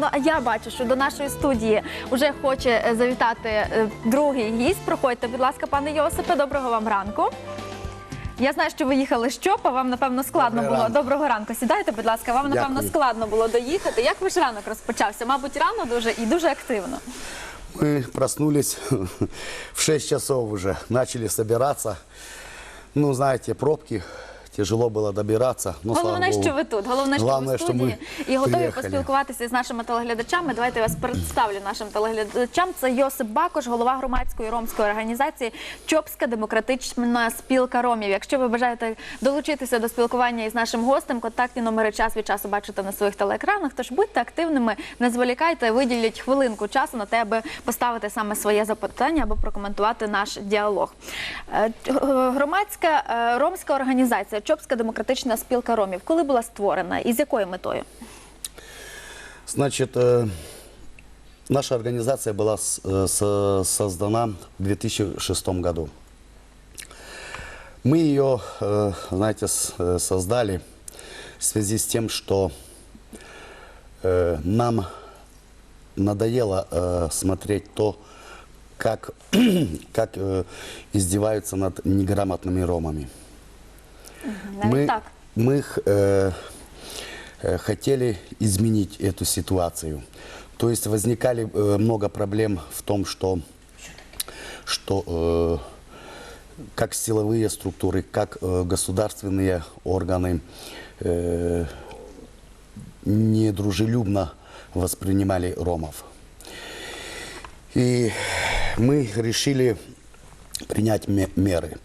Ну а я бачу, що до нашої студії вже хоче е, завітати е, другий гість. Проходьте, будь ласка, пане Йосипе, доброго вам ранку. Я знаю, що ви їхали з ЧОПа, вам напевно складно Доброго було. ранку. Доброго ранку. Сідайте, будь ласка, вам напевно Дякую. складно було доїхати. Як ваш ранок розпочався? Мабуть, рано дуже і дуже активно. Мы проснулись в 6 часов уже, начали собираться. Ну, знаете, пробки, тяжело было добираться. Но, Головне, богу, що ви тут. Головне, що Главное, ви в що студії ми і готові приїхали. поспілкуватися з нашими телеглядачами. Давайте я вас представлю нашим телеглядачам. Це Йосип Бакош, голова громадської ромської організації Чопська демократична спілка ромів. Якщо ви бажаєте долучитися до спілкування із нашим гостем, контактні номери час від часу бачите на своїх телеекранах. Тож будьте активними, не зволікайте, виділіть хвилинку часу на те, аби поставити саме своє запитання або прокоментувати наш діалог. Е, е, Громадська е, ромська організація Чопська демократична спілка ромів. Коли була створена і з якою метою? Значит, э, наша организация была с- э, со- создана в 2006 году. Мы ее, э, знаете, с- э, создали в связи с тем, что э, нам надоело э, смотреть то, как, как э, издеваются над неграмотными ромами. Навіть мы, так. мы э, э, хотели изменить эту ситуацию. То есть возникали э, много проблем в том, что, что э, как силовые структуры, как э, государственные органы э, недружелюбно воспринимали ромов. И мы решили принять ме- меры.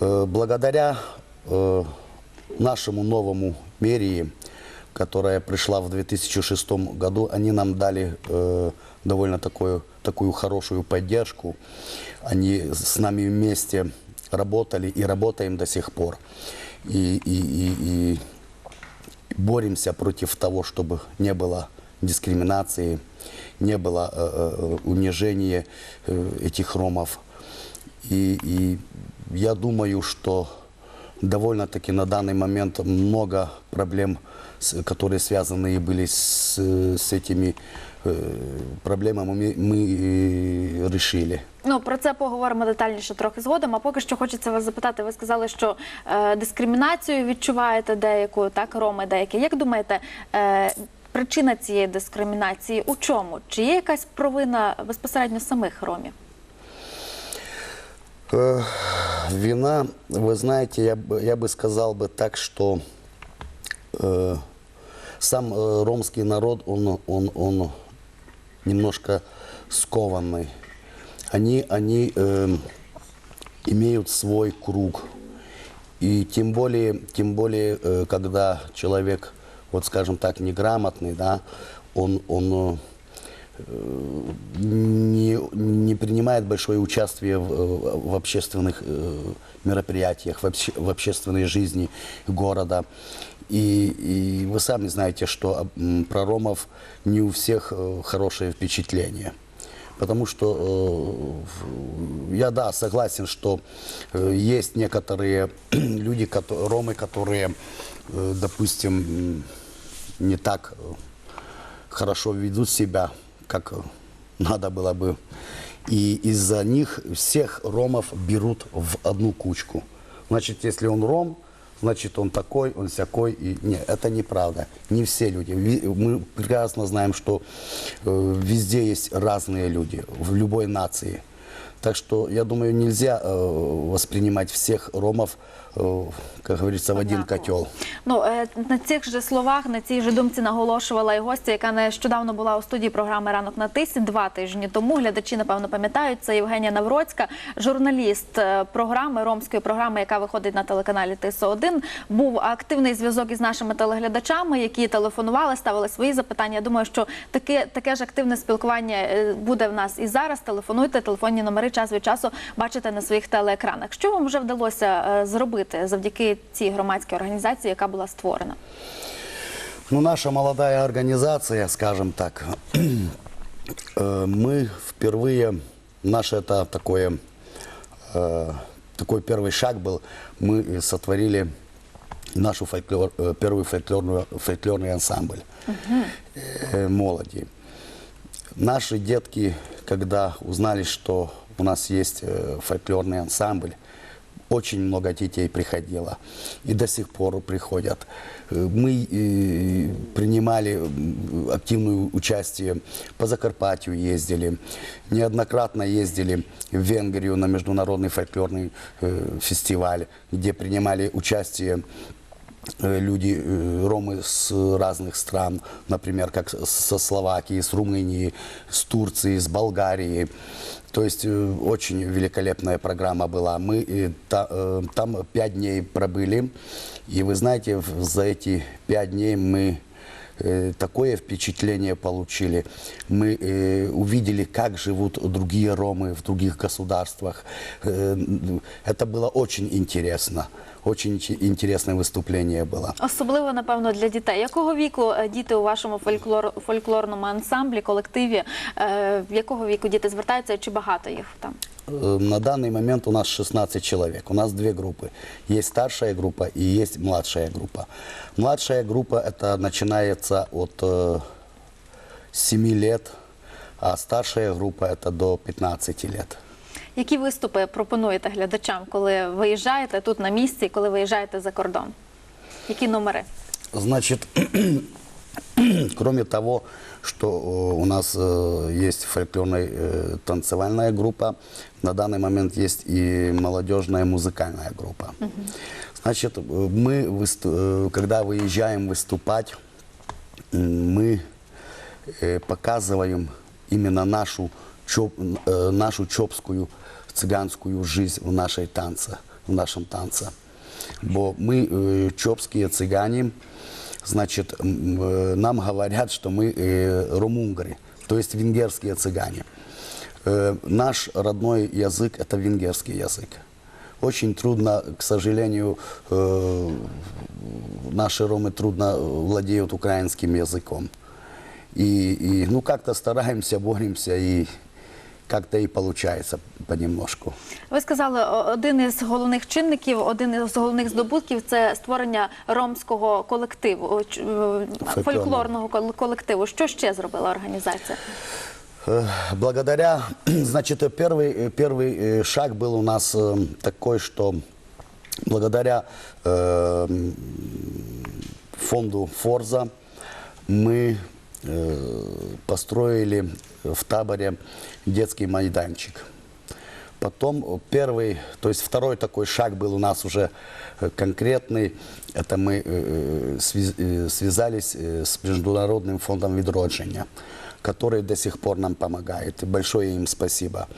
Э, Благодаря э, нашему новому мэрии, которая пришла в 2006 году, они нам дали э, довольно такую, такую хорошую поддержку. Они с нами вместе работали и работаем до сих пор. И, и- и- и боремся против того, чтобы не было дискриминации, не было э, э, унижения э, этих ромов. И, и я думаю, что довольно-таки на данный момент много проблем, с- которые связаны были с, с этими э, проблемами, мы, мы э, решили. Ну про це поговоримо детальніше трохи згодом. А поки що хочеться вас запитати. Ви сказали, що е, дискримінацію відчуваєте деяку, так роми деякі. Як думаєте, е, причина цієї дискримінації у чому? Чи є якась провина безпосередньо самих ромів? Э, Вина, вы знаете, я, бы- я бы сказал бы так, что э, сам э, ромский народ, он, он, он немножко скованный. Они, они э, имеют свой круг. И тем более, тем более, э, когда человек, вот скажем так, неграмотный, да, он, он э, не, не принимает большое участие в, в общественных э, мероприятиях, в, обще- в общественной жизни города. И, и вы сами знаете, что про ромов не у всех э, хорошее впечатление. Потому что э, я, да, согласен, что есть некоторые люди, кото- ромы, которые, допустим, не так хорошо ведут себя, как надо было бы. И из-за них всех ромов берут в одну кучку. Значит, если он ром, значит, он такой, он всякой. И... Нет, это неправда. Не все люди. Мы прекрасно знаем, что э, везде есть разные люди, в любой нации. Так что, я думаю, нельзя э, воспринимать всех ромов, как говорится, в один котел. Ну е, на цих же словах, на цій же думці наголошувала і гостя, яка нещодавно була у студії програми Ранок на тисі два тижні тому. Глядачі напевно пам'ятають. Це Євгенія Навроцька, журналіст е, програми ромської програми, яка виходить на телеканалі Тисо 1 Був активний зв'язок із нашими телеглядачами, які телефонували, ставили свої запитання. Я думаю, що таке таке ж активне спілкування е, буде в нас і зараз. Телефонуйте, телефонні номери час від часу бачите на своїх телеекранах. Що вам вже вдалося е, зробити завдяки цій громадській організації, яка була створена? Ну, наша молодая организация, скажем так, э, мы впервые, наш это такое, э, такой первый шаг был, мы сотворили нашу фольклор, э, первый фольклорный, фольклорный ансамбль э, молоди. Наши детки, когда узнали, что у нас есть э, фольклорный ансамбль, очень много детей приходило и до сих пор приходят. Э, Мы э, принимали активное участие по Закарпатью ездили, неоднократно ездили в Венгрию на международный фольклорный э, фестиваль, где принимали участие люди, ромы с разных стран, например, как со Словакии, с Румынии, с Турции, с Болгарии. То есть э, очень великолепная программа была. Мы э, та- э, там пять дней пробыли, и вы знаете, за эти пять дней мы э, такое впечатление получили. Мы э, увидели, как живут другие ромы в других государствах. Э, это было очень интересно. Очень чи- интересное выступление было. Особливо, напевно, для дітей. Якого віку е, діти у вашому фольклор, фольклорному ансамблі, колективі? Е, в якого віку діти звертаються? Чи багато їх там? Э, На данный момент у нас 16 человек. У нас две группы. Есть старшая группа и есть младшая группа. Младшая группа это начинается от э, 7 лет, а старшая группа это до 15 лет. Які виступи пропонуєте глядачам, коли виїжджаєте тут на місці, і коли виїжджаєте за кордон? Які номери? Значит, кроме того, что э, у нас э, есть фольклорная э, танцевальная группа, на данный момент есть и молодежная музыкальная группа. Значит, э, мы, высту- э, когда выезжаем выступать, м, мы э, показываем именно нашу, чоп, э, нашу чопскую цыганскую жизнь в нашей танце, в нашем танце. Бо мы э, чопские цыгане, значит, э, нам говорят, что мы э, румунгры, то есть венгерские цыгане. Наш родной язык – это венгерский язык. Очень трудно, к сожалению, наши ромы трудно владеют украинским языком. И, и, ну, как-то стараемся, боремся, и как-то и получается понемножку. Ви сказали, о- один із головних чинників, один із головних здобутків це створення ромського колективу, о, ч- е, фольклорного кол- колективу. Що ще зробила організація? Э, Благодаря, значит, э, первый, э, первый э, шаг был у нас э, такой, что благодаря э, м, фонду Форза мы э, построили в таборе детский майданчик. Потом э, первый, то есть второй такой шаг был у нас уже э, конкретный. Это мы э, связ- э, связались э, с Международным фондом відродження, который до сих пор нам помогает. Большое им спасибо.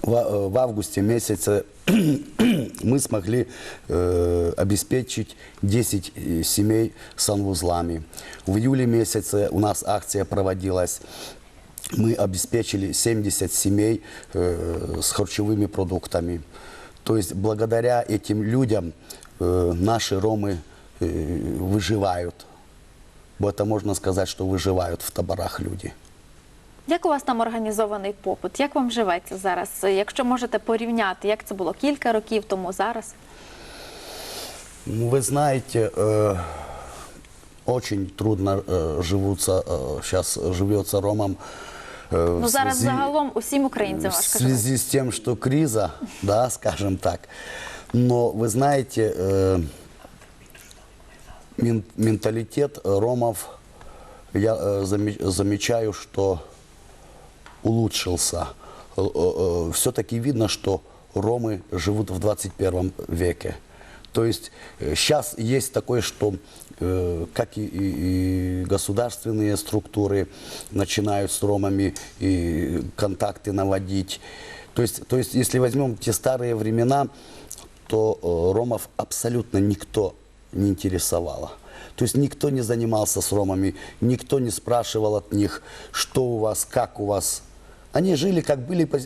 В, э, в августе месяце мы смогли э, обеспечить 10 э, семей санвузлами. В июле месяце у нас акция проводилась. Мы обеспечили 70 семей э, с харчевыми продуктами. То есть благодаря этим людям э, наши ромы э, выживают. Это можно сказать, что выживают в таборах люди. Як у вас там організований попит? Як вам живеться зараз? Якщо можете порівняти, як це було кілька років тому зараз? Ну, Вы знаете, э, очень трудно э, живутся, э, сейчас живется ромам. э, Ну в зараз связи- загалом усім українцям в важко живеться. связи с тем, что криза, да, скажем так. Но вы знаете, э, мен- менталитет ромов, я э, заме- замечаю, что улучшился. Все-таки видно, что ромы живут в 21 веке. То есть сейчас есть такое, что э, как и, и- и государственные структуры начинают с ромами и контакты наводить. То есть, то есть если возьмем те старые времена, то э, ромов абсолютно никто не интересовало. То есть никто не занимался с ромами, никто не спрашивал от них, что у вас, как у вас. Они жили, как были по,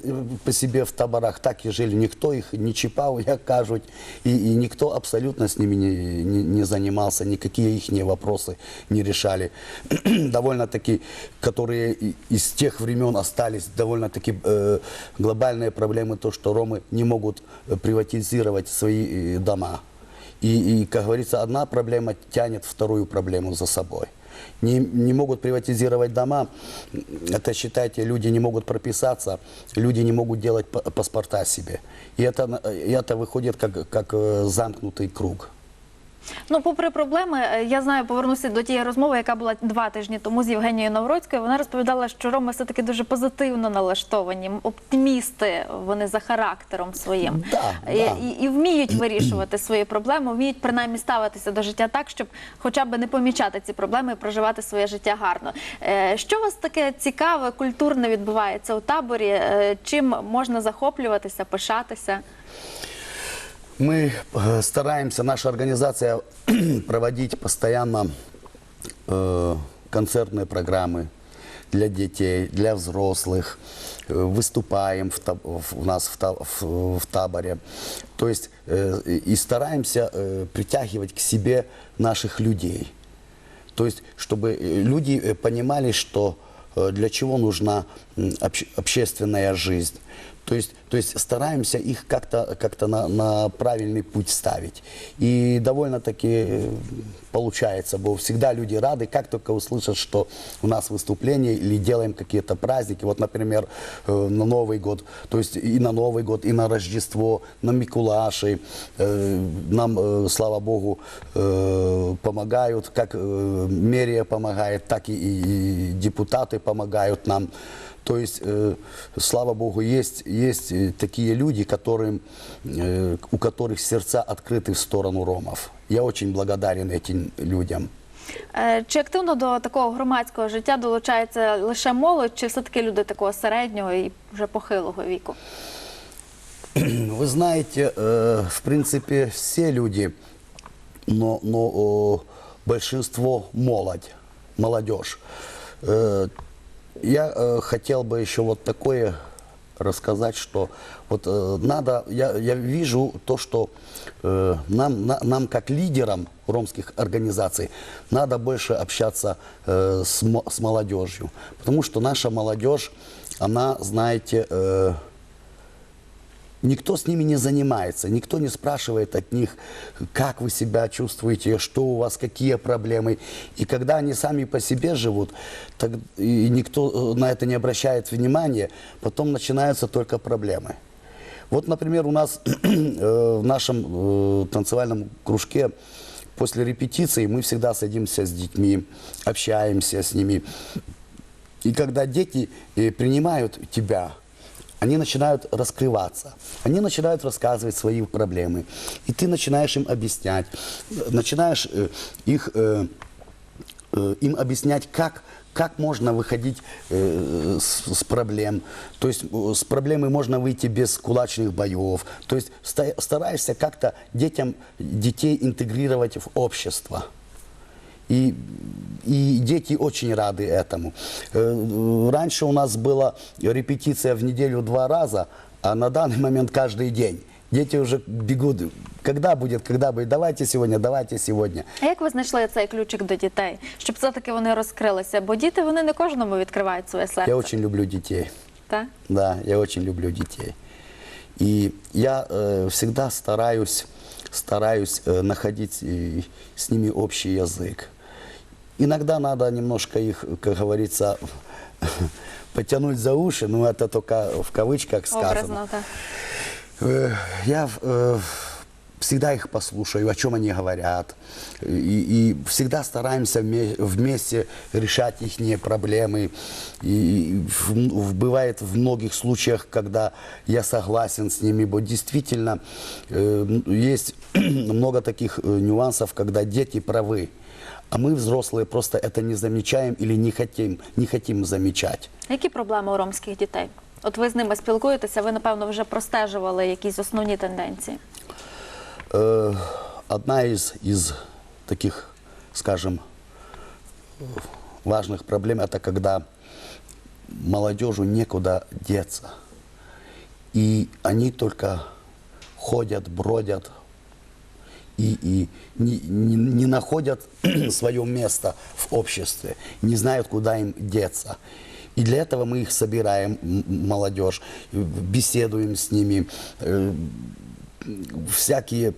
по себе в таборах, так и жили. Никто их не чипал, як кажуть, и, и никто абсолютно с ними не, не, не занимался, никакие их вопросы не решали. довольно-таки, которые из тех времен остались, довольно-таки э, глобальные проблемы, то, что ромы не могут приватизировать свои э, дома. И, и, как говорится, одна проблема тянет вторую проблему за собой. Не, не могут приватизировать дома, это, считайте, люди не могут прописаться, люди не могут делать па- паспорта себе. И это, и это выходит как, как э, замкнутый круг. Ну, попри проблеми, е, я знаю, повернуся до тієї розмови, яка була два тижні тому з Євгенією Навроцькою. Вона розповідала, що роми все таки дуже позитивно налаштовані, оптимісти вони за характером своїм Да, і, да. і, і вміють вирішувати свої проблеми, вміють принаймні ставитися до життя так, щоб хоча б не помічати ці проблеми і проживати своє життя гарно. Е, Що у вас таке цікаве, культурне відбувається у таборі? Е, Чим можна захоплюватися, пишатися? Мы э, стараемся, наша организация, проводить постоянно э, концертные программы для детей, для взрослых. Э, Выступаем в, в- нас в, в- в таборе. То есть э, и стараемся э, притягивать к себе наших людей. То есть, чтобы люди понимали, что для чего нужна обще- общественная жизнь. То есть, то есть стараемся их как-то как на, на правильный путь ставить. И довольно-таки э, получается, бо всегда люди рады, как только услышат, что у нас выступление или делаем какие-то праздники. Вот, например, э, на Новый год, то есть и на Новый год, и на Рождество, на Микулаши. Э, Нам, слава Богу, помогают, как мерия помогает, так и депутаты помогают нам. То есть, э, слава Богу, есть, есть э, такие люди, которым, э, у которых сердца открыты в сторону ромов. Я очень благодарен этим людям. Е, Чи активно до такого громадського життя долучається лише молодь, чи все-таки люди такого середнього і вже похилого віку? Вы знаете, э, в принципе, все люди, но, но э, большинство молодь, молодежь. Э, я э, хотел бы еще вот такое рассказать, что вот э, надо, я, я вижу то, что э, нам, на- нам как лидерам ромских организаций надо больше общаться э, с, с молодежью, потому что наша молодежь, она, знаете, э, Никто с ними не занимается, никто не спрашивает от них, как вы себя чувствуете, что у вас, какие проблемы. И когда они сами по себе живут, так, и никто э, на это не обращает внимания, потом начинаются только проблемы. Вот, например, у нас э, в нашем э, танцевальном кружке после репетиции мы всегда садимся с детьми, общаемся с ними. И когда дети принимают тебя, они начинают раскрываться, они начинают рассказывать свои проблемы, и ты начинаешь им объяснять, начинаешь э, их, э, э, им объяснять, как, как можно выходить э, с, с проблем. То есть с проблемой можно выйти без кулачных боев. То есть ста- стараешься как-то детям, детей интегрировать в общество. И, и дети очень рады этому. Э, Раньше у нас была репетиция в неделю два раза, а на данный момент каждый день. Дети уже бегут, когда будет, когда будет, давайте сегодня, давайте сегодня. А як ви знайшли цей ключик до дітей, щоб все-таки вони розкрилися? Бо діти вони не кожному відкривають своє серце. Я очень люблю детей. Так? Да, я очень люблю детей. И я э, всегда стараюсь, стараюсь э, находить э, с ними общий язык. Иногда надо немножко их, как говорится, потянуть за уши, но это только в кавычках сказано. Образно, так. Э, Я э, всегда их послушаю, о чем они говорят. И, и всегда стараемся вме- вместе решать их проблемы. И в- в- бывает в многих случаях, когда я согласен с ними, бо действительно э, есть много таких нюансов, когда дети правы. А мы, взрослые, просто это не замечаем или не хотим, не хотим замечать. Які проблеми у ромських дітей? От ви з ними спілкуєтеся, ви, напевно, вже простежували якісь основні тенденції. Э, Одна из, из таких, скажем, э, важных проблем, это когда молодежи некуда деться. И они только ходят, бродят и, и не, не- не находят свое место в обществе, не знают, куда им деться. И для этого мы их собираем, молодежь, беседуем с ними, э, всякие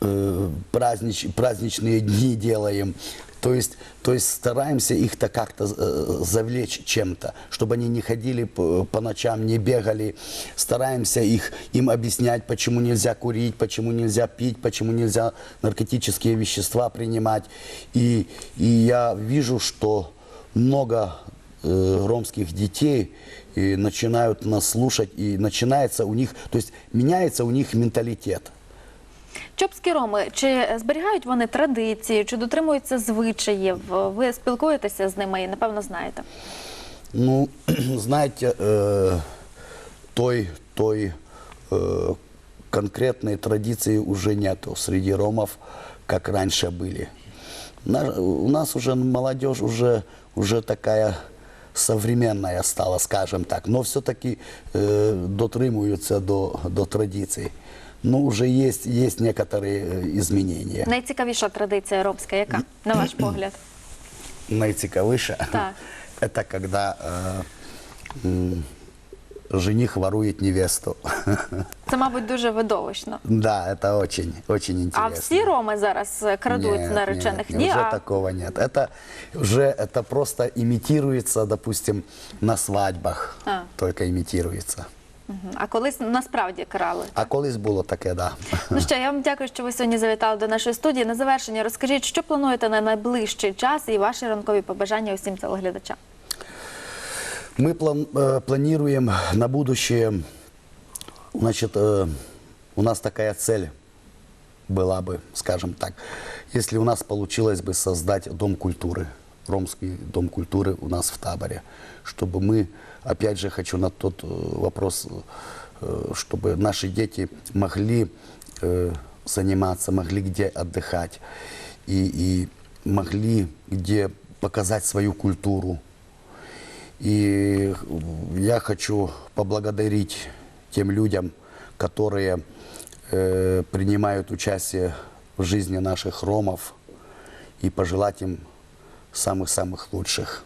э, празднич, праздничные дни делаем. То есть, то есть стараемся их-то как-то э, завлечь чем-то, чтобы они не ходили по, ночам, не бегали. Стараемся их, им объяснять, почему нельзя курить, почему нельзя пить, почему нельзя наркотические вещества принимать. И, и я вижу, что много э, ромских детей и начинают нас слушать, и начинается у них, то есть меняется у них менталитет. Чопські роми, чи зберігають вони традиції, чи дотримуються звичаїв? Ви спілкуєтеся з ними і напевно знаєте. Ну, знаете, э, той, той э, конкретной традиции уже нету среди ромов, как раньше были. На- у нас уже молодежь уже, уже такая современная стала, скажем так, но все-таки э, дотримуются до, до традиций. Но уже есть, есть некоторые э, изменения. Найцікавіша традиція ромська, яка, на ваш погляд? Найцікавіше Так. – это когда э, м, жених ворует невесту. Це, мабуть, дуже видовищно. Да, это очень, очень А интересно. всі роми зараз е, крадуть Нет, наречених? нет, Ні, уже а такого нет. Это уже это просто имитируется, допустим, на свадьбах. А. Только имитируется. Мгм. а колись насправді крали. А колись було таке, да. Ну що, я вам дякую, що ви сьогодні завітали до нашої студії. На завершення розкажіть, що плануєте на найближчий час і ваші ранкові побажання усім телеглядачам. Мы план- э, планируем на будущее, значит, э, у нас такая цель была бы, скажем так, если у нас получилось бы создать дом культуры, ромский дом культуры у нас в таборе, чтобы мы, опять же, хочу на тот э, вопрос, э, чтобы наши дети могли э, заниматься, могли где отдыхать и, и могли где показать свою культуру, и я хочу поблагодарить тем людям, которые э, принимают участие в жизни наших ромов и пожелать им самых-самых лучших.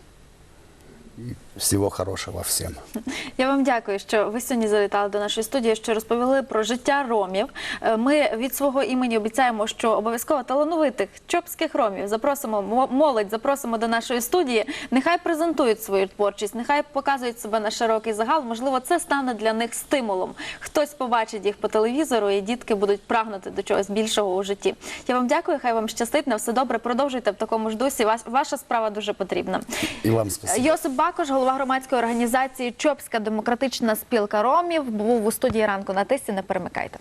И всего хорошего всем. Я вам дякую, що ви сьогодні завітали до нашої студії, що розповіли про життя ромів. Е, Ми від свого імені обіцяємо, що обов'язково талановитих чопських ромів запросимо мо- молодь, запросимо до нашої студії. Нехай презентують свою творчість, нехай показують себе на широкий загал. Можливо, це стане для них стимулом. Хтось побачить їх по телевізору, і дітки будуть прагнути до чогось більшого у житті. Я вам дякую, хай вам щастить. На все добре. Продовжуйте в такому ж дусі. Ваша справа дуже потрібна. И вам спасибо. Йосип Бакош, голова громадської організації Чопська демократична спілка ромів, був у студії ранку на тисі. Не перемикайте.